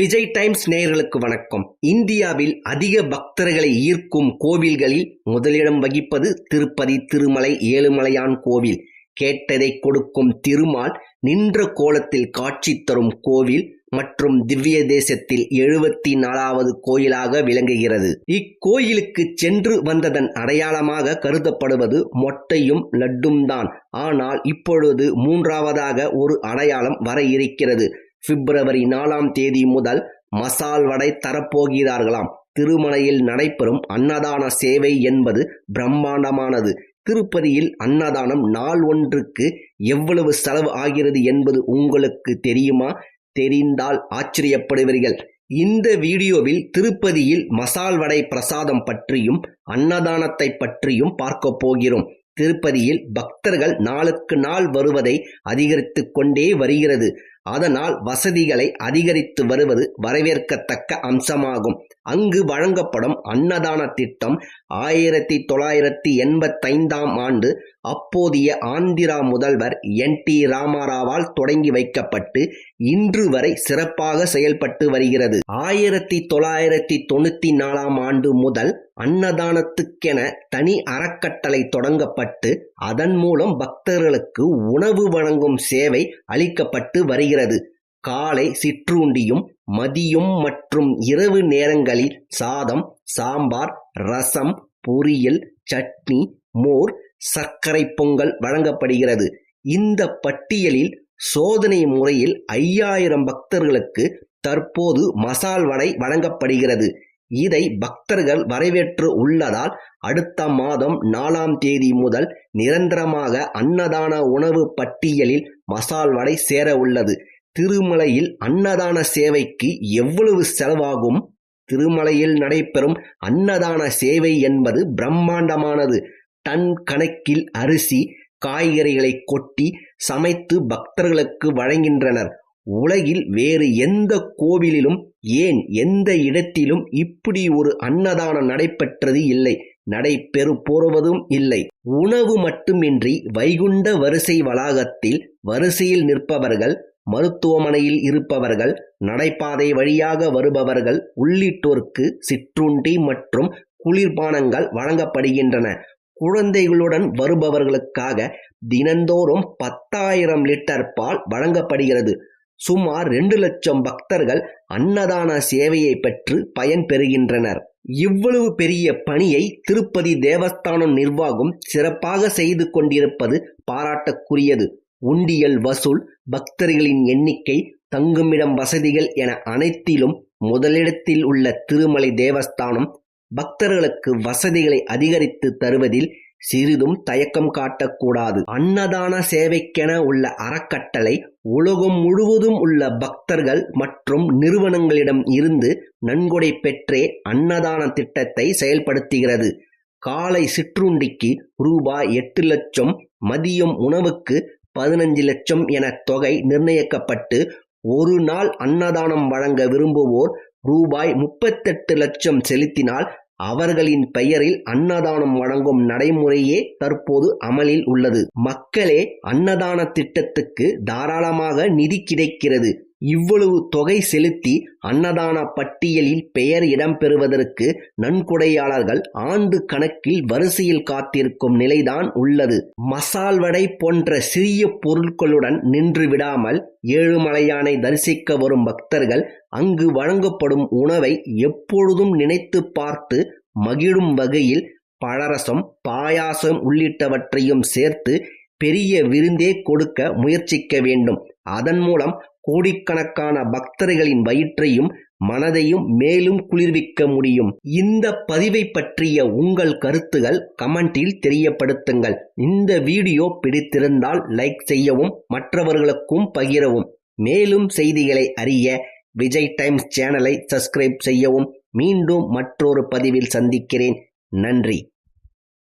Vijay times நேயர்களுக்கு வணக்கம். இந்தியாவில் அதிக பக்தர்களை ஈர்க்கும் கோவில்களில் முதலிடம் வகிப்பது திருப்பதி திருமலை ஏழுமலையான் கோவில். கேட்டதை கொடுக்கும் திருமால் நின்ற கோலத்தில் காட்சி தரும் கோவில் மற்றும் திவ்ய தேசத்தில் எழுபத்தி நாலாவது கோயிலாக விளங்குகிறது. இக்கோயிலுக்கு சென்று வந்ததன் அடையாளமாக கருதப்படுவது மொட்டையும் லட்டும் தான் ஆனால் இப்பொழுது மூன்றாவதாக ஒரு அடையாளம் வர இருக்கிறது. பிப்ரவரி நாலாம் தேதி முதல் மசால் வடை தரப்போகிறார்களாம். திருமலையில் நடைபெறும் அன்னதான சேவை என்பது பிரம்மாண்டமானது. திருப்பதியில் அன்னதானம் நாள் ஒன்றுக்கு எவ்வளவு செலவு ஆகிறது என்பது உங்களுக்கு தெரியுமா? தெரிந்தால் ஆச்சரியப்படுவீர்கள். இந்த வீடியோவில் திருப்பதியில் மசால் வடை பிரசாதம் பற்றியும் அன்னதானத்தை பற்றியும் பார்க்க போகிறோம். திருப்பதியில் பக்தர்கள் நாளுக்கு நாள் வருவதை அதிகரித்து கொண்டே வருகிறது. அதனால் வசதிகளை அதிகரித்து வருவது வரவேற்கத்தக்க அம்சமாகும். அங்கு வழங்கப்படும் அன்னதான திட்டம் ஆயிரத்தி தொள்ளாயிரத்தி எண்பத்தைந்தாம் ஆண்டு அப்போதைய ஆந்திரா முதல்வர் என் டி ராமாராவால் தொடங்கி வைக்கப்பட்டு இன்று வரை சிறப்பாக செயல்பட்டு வருகிறது. ஆயிரத்தி தொள்ளாயிரத்தி தொண்ணூத்தி நாலாம் ஆண்டு முதல் அன்னதானத்துக்கென தனி அறக்கட்டளை தொடங்கப்பட்டு அதன் மூலம் பக்தர்களுக்கு உணவு வழங்கும் சேவை அளிக்கப்பட்டு வருகிறது. காலை சிற்றுண்டியும் மதியம் மற்றும் இரவு நேரங்களில் சாதம் சாம்பார் ரசம் பொரியல் சட்னி மோர் சர்க்கரை பொங்கல் வழங்கப்படுகிறது. இந்த பட்டியலில் சோதனை முறையில் ஐயாயிரம் பக்தர்களுக்கு தற்போது மசால் வடை வழங்கப்படுகிறது. இதை பக்தர்கள் வரவேற்று உள்ளதால் அடுத்த மாதம் நாலாம் தேதி முதல் நிரந்தரமாக அன்னதான உணவு பட்டியலில் மசால் வடை சேர உள்ளது. திருமலையில் அன்னதான சேவைக்கு எவ்வளவு செலவாகும்? திருமலையில் நடைபெறும் அன்னதான சேவை என்பது பிரம்மாண்டமானது. டன் கணக்கில் அரிசி காய்கறிகளை கொட்டி சமைத்து பக்தர்களுக்கு வழங்கின்றனர் உலகில் வேறு எந்த கோவிலிலும் ஏன் எந்த இடத்திலும் இப்படி ஒரு அன்னதானம் நடைபெற்றது இல்லை. நடைபெறு போவதும் இல்லை. உணவு மட்டுமின்றி வைகுண்ட வரிசை வளாகத்தில் வரிசையில் நிற்பவர்கள் மருத்துவமனையில் இருப்பவர்கள் நடைபாதை வழியாக வருபவர்கள் உள்ளிட்டோருக்கு சிற்றுண்டி மற்றும் குளிர்பானங்கள் வழங்கப்படுகின்றன. குழந்தைகளுடன் வருபவர்களுக்காக தினந்தோறும் பத்தாயிரம் லிட்டர் பால் வழங்கப்படுகிறது. சுமார் ரெண்டு லட்சம் பக்தர்கள் அன்னதான சேவையை பெற்று பயன்பெறுகின்றனர் இவ்வளவு பெரிய பணியை திருப்பதி தேவஸ்தானம் நிர்வாகம் சிறப்பாக செய்து கொண்டிருப்பது பாராட்டக்குரியது உண்டியல் வசூல் பக்தர்களின் எண்ணிக்கை தங்குமிடம் வசதிகள் என அனைத்திலும் முதலிடத்தில் உள்ள திருமலை தேவஸ்தானம் பக்தர்களுக்கு வசதிகளை அதிகரித்து தருவதில் சிறிதும் தயக்கம் காட்டக்கூடாது. அன்னதான சேவைக்கென உள்ள அறக்கட்டளை உலகம் முழுவதும் உள்ள பக்தர்கள் மற்றும் நிறுவனங்களிடம் இருந்து நன்கொடை பெற்றே அன்னதான திட்டத்தை செயல்படுத்துகிறது. காலை சிற்றுண்டிக்கு ரூபாய் எட்டு லட்சம் மதியம் உணவுக்கு பதினஞ்சு லட்சம் என தொகை நிர்ணயிக்கப்பட்டு ஒரு நாள் அன்னதானம் வழங்க விரும்புவோர் ரூபாய் முப்பத்தெட்டு லட்சம் செலுத்தினால் அவர்களின் பெயரில் அன்னதானம் வழங்கும் நடைமுறையே தற்போது அமலில் உள்ளது. மக்களே அன்னதான திட்டத்துக்கு தாராளமாக நிதி கிடைக்கிறது. இவ்வளவு தொகை செலுத்தி அன்னதான பட்டியலில் பெயர் இடம்பெறுவதற்கு நன்கொடையாளர்கள் ஆண்டு கணக்கில் வரிசையில் காத்திருக்கும் நிலைதான் உள்ளது. மசால் வடை போன்ற சிறிய பொருட்களுடன் நின்று விடாமல் ஏழுமலையானை தரிசிக்க வரும் பக்தர்கள் அங்கு வழங்கப்படும் உணவை எப்பொழுதும் நினைத்து பார்த்து மகிழும் வகையில் பழரசம் பாயாசம் உள்ளிட்டவற்றையும் சேர்த்து பெரிய விருந்தே கொடுக்க முயற்சிக்க வேண்டும். அதன் மூலம் கோடிக்கணக்கான பக்தர்களின் வயிற்றையும் மனதையும் மேலும் குளிர்விக்க முடியும். இந்த பதிவை பற்றிய உங்கள் கருத்துகள் கமெண்டில் தெரியப்படுத்துங்கள். இந்த வீடியோ பிடித்திருந்தால் லைக் செய்யவும் மற்றவர்களுக்கும் பகிரவும். மேலும் செய்திகளை அறிய விஜய் டைம்ஸ் சேனலை சப்ஸ்கிரைப் செய்யவும். மீண்டும் மற்றொரு பதிவில் சந்திக்கிறேன். நன்றி.